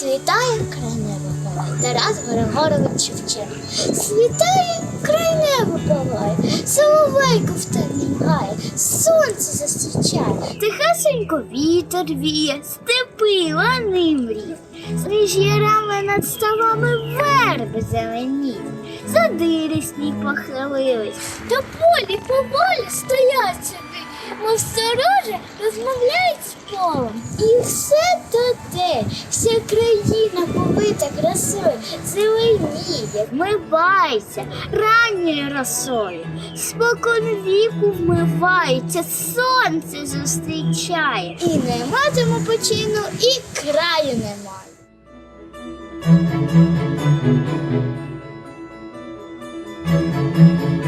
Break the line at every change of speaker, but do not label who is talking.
Світає край неба палає, Тарас Григорович Шевченко. Світає край неба палає, Соловейко в темнім гає, сонце зустрічає. Тихесенько вітер віє, степи лани мріє. Між ярами над ставами верби зелені. Задирісні похилились, до полі поволі стоять собі, мов сторожа розмовляють з полем. І все то людей. Вся країна побита красою, зеленіє, вмивається ранньою росою, спокон віку вмивається, сонце зустрічає. І не матиму почину, і краю немає. Thank you.